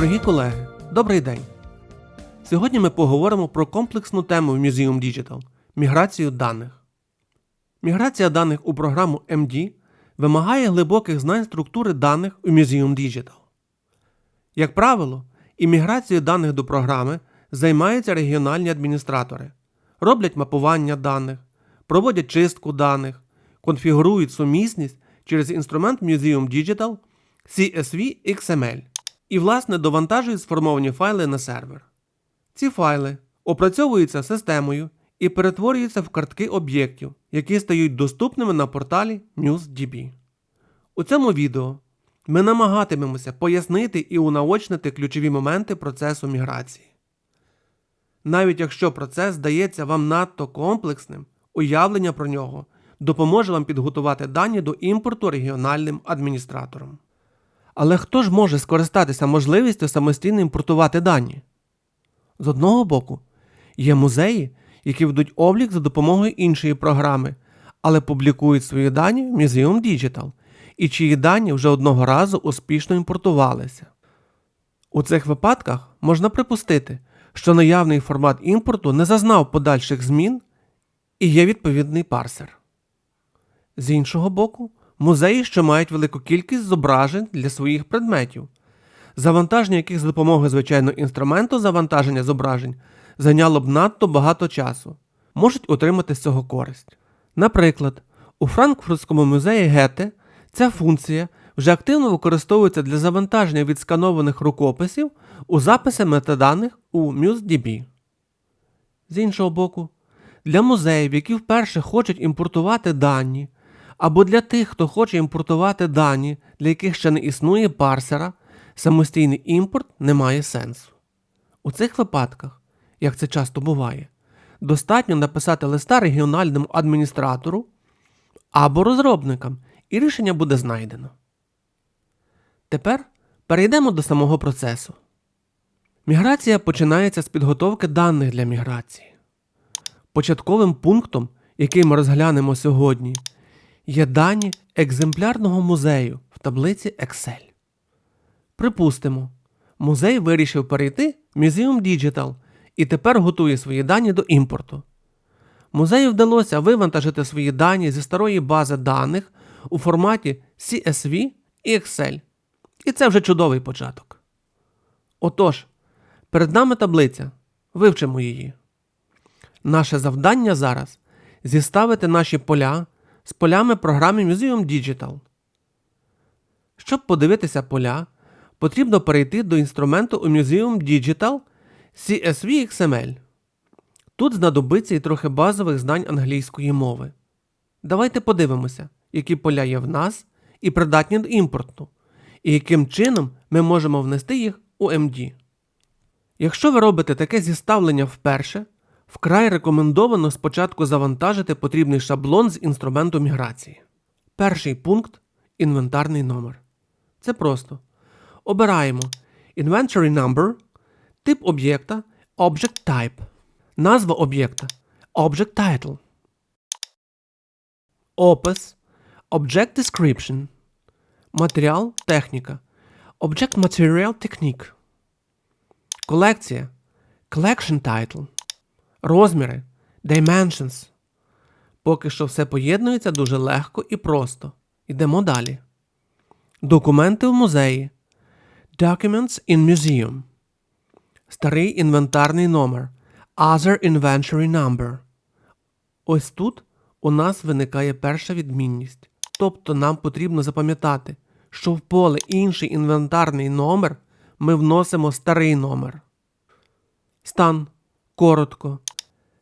Дорогі колеги, добрий день! Сьогодні ми поговоримо про комплексну тему в Museum Digital міграцію даних. Міграція даних у програму MD вимагає глибоких знань структури даних у Museum Digital. Як правило, імміграцією даних до програми займаються регіональні адміністратори, роблять мапування даних, проводять чистку даних, конфігурують сумісність через інструмент Museum Digital CSV XML і, власне, довантажують сформовані файли на сервер. Ці файли опрацьовуються системою і перетворюються в картки об'єктів, які стають доступними на порталі NewsDB. У цьому відео ми намагатимемося пояснити і унаочнити ключові моменти процесу міграції. Навіть якщо процес здається вам надто комплексним, уявлення про нього допоможе вам підготувати дані до імпорту регіональним адміністраторам. Але хто ж може скористатися можливістю самостійно імпортувати дані? З одного боку, є музеї, які ведуть облік за допомогою іншої програми, але публікують свої дані в Museum Digital, і чиї дані вже одного разу успішно імпортувалися. У цих випадках можна припустити, що наявний формат імпорту не зазнав подальших змін і є відповідний парсер. З іншого боку, музеї, що мають велику кількість зображень для своїх предметів, завантаження яких з допомогою звичайного інструменту завантаження зображень зайняло б надто багато часу, можуть отримати з цього користь. Наприклад, у Франкфуртському музеї Гете ця функція вже активно використовується для завантаження відсканованих рукописів у записи метаданих у MuseDB. З іншого боку, для музеїв, які вперше хочуть імпортувати дані, або для тих, хто хоче імпортувати дані, для яких ще не існує парсера, самостійний імпорт не має сенсу. У цих випадках, як це часто буває, достатньо написати листа регіональному адміністратору або розробникам, і рішення буде знайдено. Тепер перейдемо до самого процесу. Міграція починається з підготовки даних для міграції. Початковим пунктом, який ми розглянемо сьогодні, є дані екземплярного музею в таблиці Excel. Припустимо, музей вирішив перейти в Museum Digital і тепер готує свої дані до імпорту. Музею вдалося вивантажити свої дані зі старої бази даних у форматі CSV і Excel. І це вже чудовий початок. Отож, перед нами таблиця. Вивчимо її. Наше завдання зараз зіставити наші поля з полями програми Museum Digital. Щоб подивитися поля, потрібно перейти до інструменту у Museum Digital CSV XML. Тут знадобиться і трохи базових знань англійської мови. Давайте подивимося, які поля є в нас і придатні до імпорту, і яким чином ми можемо внести їх у MD. Якщо ви робите таке зіставлення вперше, вкрай рекомендовано спочатку завантажити потрібний шаблон з інструменту міграції. Перший пункт інвентарний номер. Це просто. Обираємо Inventory Number, тип об'єкта Object Type, назва об'єкта Object Title, опис Object Description, матеріал техніка Object Material Technique, колекція Collection Title, розміри Dimensions. Поки що все поєднується дуже легко і просто. Йдемо далі. Документи в музеї. Documents in Museum. Старий інвентарний номер. Other Inventory Number. Ось тут у нас виникає перша відмінність. Тобто нам потрібно запам'ятати, що в поле інший інвентарний номер ми вносимо старий номер. Стан. Коротко.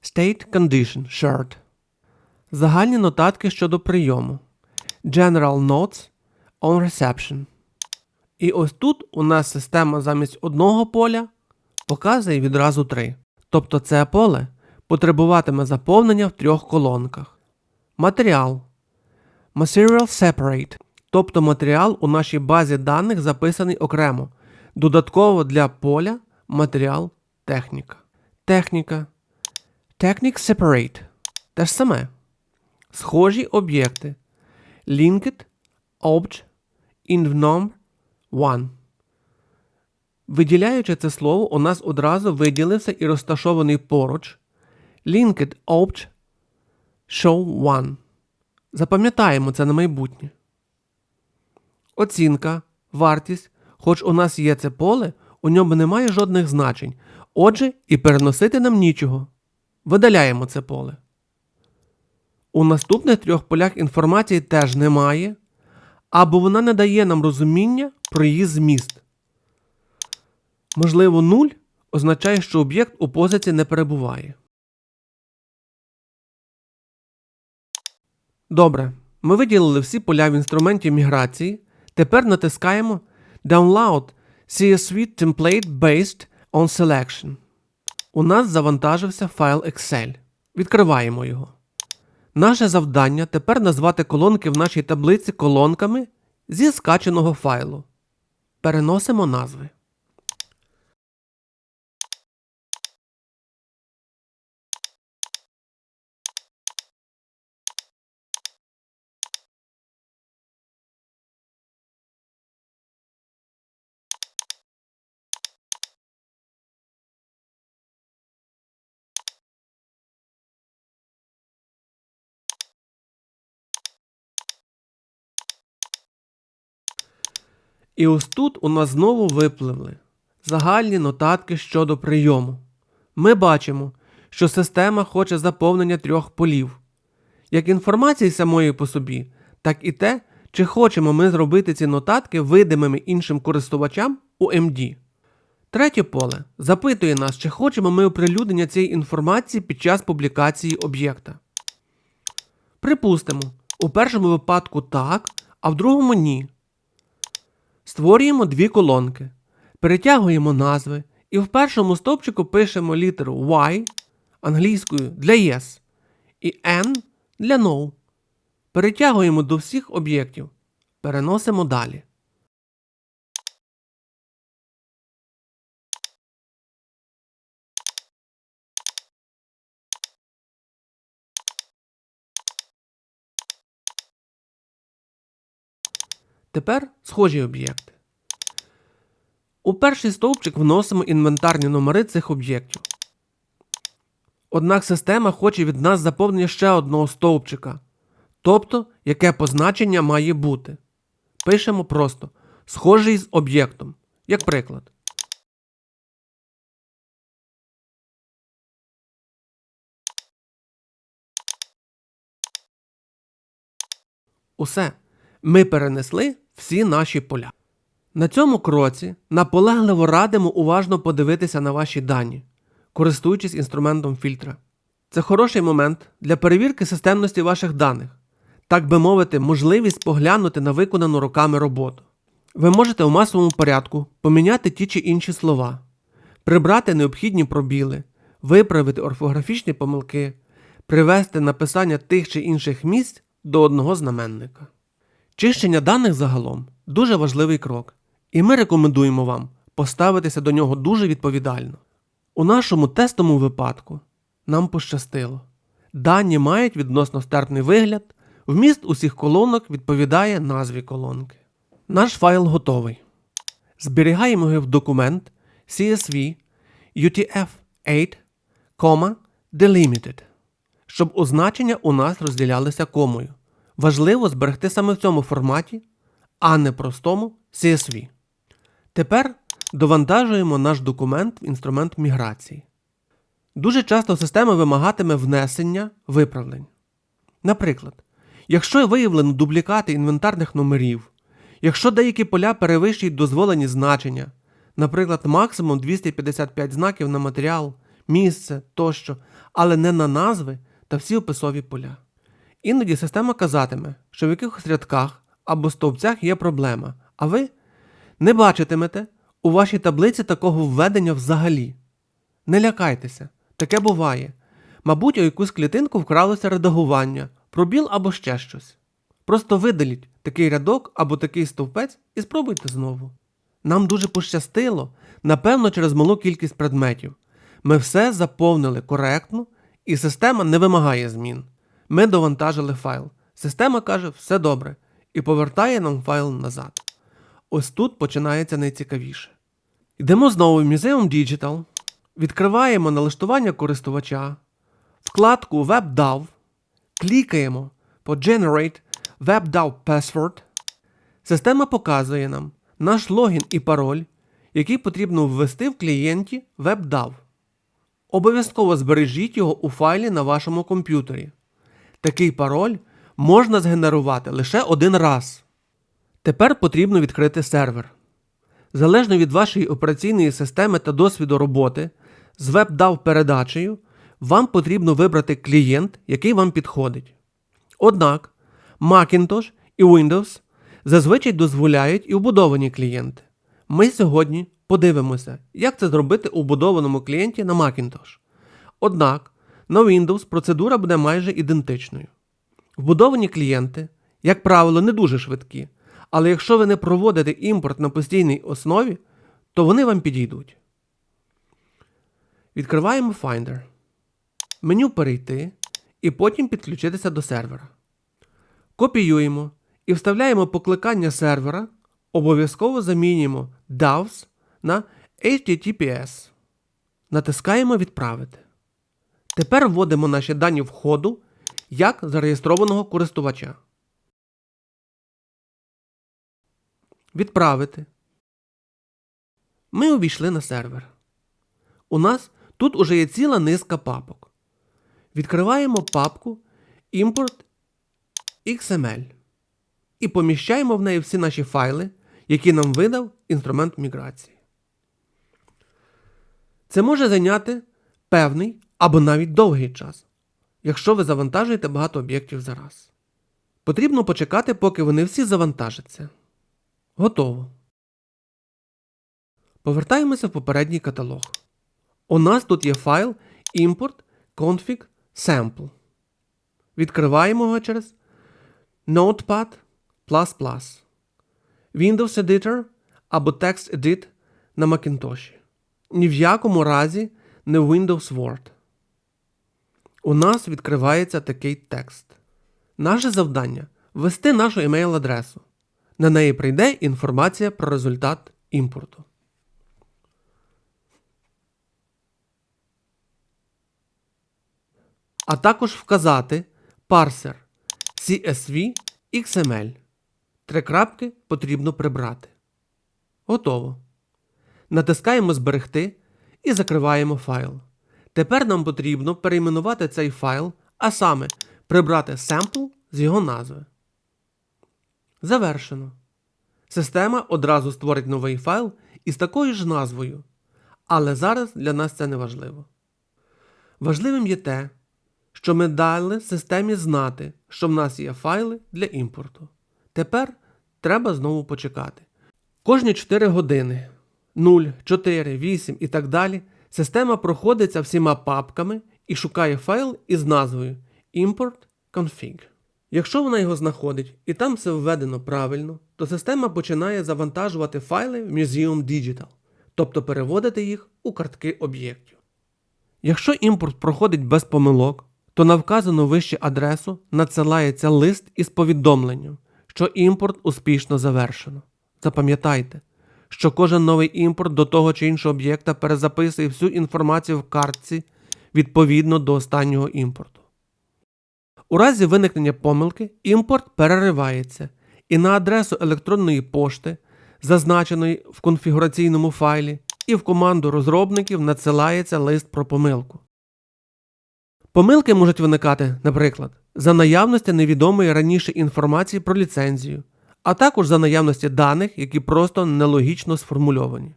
State Condition Short. Загальні нотатки щодо прийому. General Notes on Reception. І ось тут у нас система замість одного поля показує відразу три. Тобто це поле потребуватиме заповнення в трьох колонках. Матеріал. Material Separate. Тобто матеріал у нашій базі даних записаний окремо. Додатково для поля матеріал техніка. Техніка. Technic Separate. Те ж саме. Схожі об'єкти. Linked Obj in Nom 1. Виділяючи це слово, у нас одразу виділився і розташований поруч Linked Opt Show 1. Запам'ятаємо це на майбутнє. Оцінка, вартість, хоч у нас є це поле, у ньому немає жодних значень. Отже, і переносити нам нічого. Видаляємо це поле. У наступних трьох полях інформації теж немає, або вона не дає нам розуміння про її зміст. Можливо, 0 означає, що об'єкт у позиції не перебуває. Добре. Ми виділили всі поля в інструменті міграції. Тепер натискаємо Download CSV Template Based on Selection. У нас завантажився файл Excel. Відкриваємо його. Наше завдання тепер назвати колонки в нашій таблиці колонками зі скаченого файлу. Переносимо назви. І ось тут у нас знову випливли загальні нотатки щодо прийому. Ми бачимо, що система хоче заповнення трьох полів, як інформації самої по собі, так і те, чи хочемо ми зробити ці нотатки видимими іншим користувачам у MD. Третє поле запитує нас, чи хочемо ми оприлюднення цієї інформації під час публікації об'єкта. Припустимо, у першому випадку так, а в другому ні. Створюємо дві колонки, перетягуємо назви і в першому стовпчику пишемо літеру Y англійською для Yes і N для No. Перетягуємо до всіх об'єктів. Переносимо далі. Тепер схожі об'єкти. У перший стовпчик вносимо інвентарні номери цих об'єктів. Однак система хоче від нас заповнення ще одного стовпчика, тобто яке позначення має бути. Пишемо просто схожий з об'єктом, як приклад. Усе. Ми перенесли всі наші поля. На цьому кроці наполегливо радимо уважно подивитися на ваші дані, користуючись інструментом фільтра. Це хороший момент для перевірки системності ваших даних, так би мовити, можливість поглянути на виконану руками роботу. Ви можете у масовому порядку поміняти ті чи інші слова, прибрати необхідні пробіли, виправити орфографічні помилки, привести написання тих чи інших місць до одного знаменника. Чищення даних загалом дуже важливий крок, і ми рекомендуємо вам поставитися до нього дуже відповідально. У нашому тестовому випадку нам пощастило. Дані мають відносно стартний вигляд, вміст усіх колонок відповідає назві колонки. Наш файл готовий. Зберігаємо його в документ CSV UTF-8, delimited, щоб означення у нас розділялися комою. Важливо зберегти саме в цьому форматі, а не простому CSV. Тепер довантажуємо наш документ в інструмент міграції. Дуже часто система вимагатиме внесення виправлень. Наприклад, якщо виявлено дублікати інвентарних номерів, якщо деякі поля перевищують дозволені значення, наприклад, максимум 255 знаків на матеріал, місце тощо, але не на назви та всі описові поля. Іноді система казатиме, що в якихось рядках або стовпцях є проблема, а ви не бачитимете у вашій таблиці такого введення взагалі. Не лякайтеся, таке буває. Мабуть, у якусь клітинку вкралося редагування, пробіл або ще щось. Просто видаліть такий рядок або такий стовпець і спробуйте знову. Нам дуже пощастило, напевно, через малу кількість предметів. Ми все заповнили коректно, і система не вимагає змін. Ми довантажили файл. Система каже, все добре, і повертає нам файл назад. Ось тут починається найцікавіше. Йдемо знову в Museum Digital, відкриваємо налаштування користувача, вкладку WebDAV, клікаємо по Generate WebDAV Password. Система показує нам наш логін і пароль, який потрібно ввести в клієнті WebDAV. Обов'язково збережіть його у файлі на вашому комп'ютері. Такий пароль можна згенерувати лише один раз. Тепер потрібно відкрити сервер. Залежно від вашої операційної системи та досвіду роботи з WebDAV передачею, вам потрібно вибрати клієнт, який вам підходить. Однак Macintosh і Windows зазвичай дозволяють і вбудовані клієнти. Ми сьогодні подивимося, як це зробити у вбудованому клієнті на Macintosh. Однак на Windows процедура буде майже ідентичною. Вбудовані клієнти, як правило, не дуже швидкі, але якщо ви не проводите імпорт на постійній основі, то вони вам підійдуть. Відкриваємо Finder. Меню перейти і потім підключитися до сервера. Копіюємо і вставляємо покликання сервера, обов'язково замінюємо DAVs на HTTPS. Натискаємо Відправити. Тепер вводимо наші дані входу як зареєстрованого користувача. Відправити. Ми увійшли на сервер. У нас тут уже є ціла низка папок. Відкриваємо папку Import XML і поміщаємо в неї всі наші файли, які нам видав інструмент міграції. Це може зайняти певний або навіть довгий час, якщо ви завантажуєте багато об'єктів за раз. Потрібно почекати, поки вони всі завантажаться. Готово. Повертаємося в попередній каталог. У нас тут є файл import config sample. Відкриваємо його через Notepad++, Windows Editor або TextEdit на Macintosh. Ні в якому разі не Windows Word. У нас відкривається такий текст. Наше завдання ввести нашу емейл-адресу. На неї прийде інформація про результат імпорту. А також вказати парсер CSV XML. Три крапки потрібно прибрати. Готово. Натискаємо Зберегти і закриваємо файл. Тепер нам потрібно перейменувати цей файл, а саме прибрати sample з його назви. Завершено. Система одразу створить новий файл із такою ж назвою. Але зараз для нас це не важливо. Важливим є те, що ми дали системі знати, що в нас є файли для імпорту. Тепер треба знову почекати. Кожні 4 години 0, 4, 8 і так далі система проходиться всіма папками і шукає файл із назвою import config. Якщо вона його знаходить і там все введено правильно, то система починає завантажувати файли в Museum Digital, тобто переводити їх у картки об'єктів. Якщо імпорт проходить без помилок, то на вказану вище адресу надсилається лист із повідомленням, що імпорт успішно завершено. Запам'ятайте, що кожен новий імпорт до того чи іншого об'єкта перезаписує всю інформацію в картці відповідно до останнього імпорту. У разі виникнення помилки імпорт переривається і на адресу електронної пошти, зазначеної в конфігураційному файлі, і в команду розробників надсилається лист про помилку. Помилки можуть виникати, наприклад, за наявності невідомої раніше інформації про ліцензію, а також за наявності даних, які просто нелогічно сформульовані.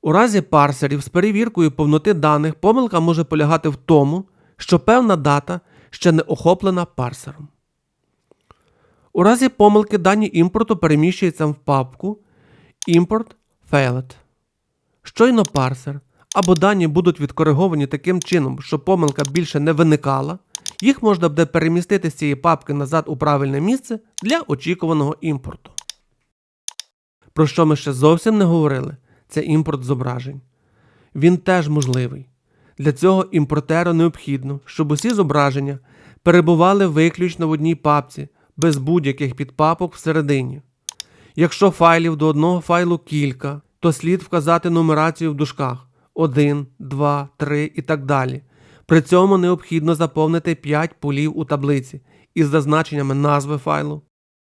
У разі парсерів з перевіркою повноти даних помилка може полягати в тому, що певна дата ще не охоплена парсером. У разі помилки дані імпорту переміщуються в папку Import Failed. Щойно парсер або дані будуть відкориговані таким чином, що помилка більше не виникала, їх можна буде перемістити з цієї папки назад у правильне місце для очікуваного імпорту. Про що ми ще зовсім не говорили, це імпорт зображень. Він теж можливий. Для цього імпортеру необхідно, щоб усі зображення перебували виключно в одній папці, без будь-яких підпапок всередині. Якщо файлів до одного файлу кілька, то слід вказати нумерацію в дужках 1, 2, 3 і так далі. При цьому необхідно заповнити 5 полів у таблиці із зазначеннями назви файлу,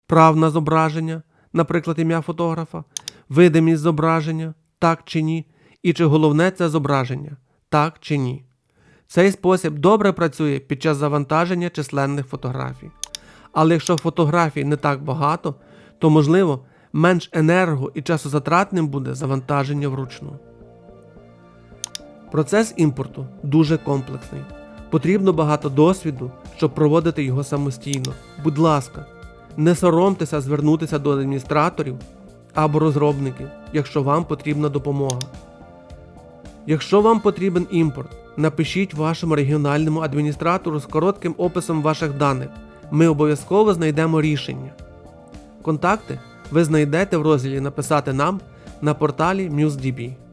прав на зображення, наприклад, ім'я фотографа, видимість зображення, так чи ні, і чи головне це зображення, так чи ні. Цей спосіб добре працює під час завантаження численних фотографій. Але якщо фотографій не так багато, то можливо менш енерго і часозатратним буде завантаження вручну. Процес імпорту дуже комплексний. Потрібно багато досвіду, щоб проводити його самостійно. Будь ласка, не соромтеся звернутися до адміністраторів або розробників, якщо вам потрібна допомога. Якщо вам потрібен імпорт, напишіть вашому регіональному адміністратору з коротким описом ваших даних. Ми обов'язково знайдемо рішення. Контакти ви знайдете в розділі Написати нам на порталі MuseDB.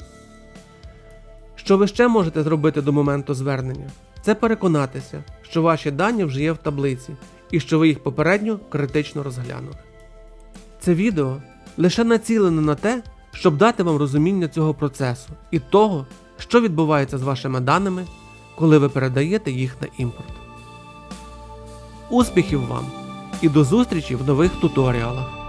Що ви ще можете зробити до моменту звернення? Це переконатися, що ваші дані вже є в таблиці і що ви їх попередньо критично розглянули. Це відео лише націлене на те, щоб дати вам розуміння цього процесу і того, що відбувається з вашими даними, коли ви передаєте їх на імпорт. Успіхів вам і до зустрічі в нових туторіалах!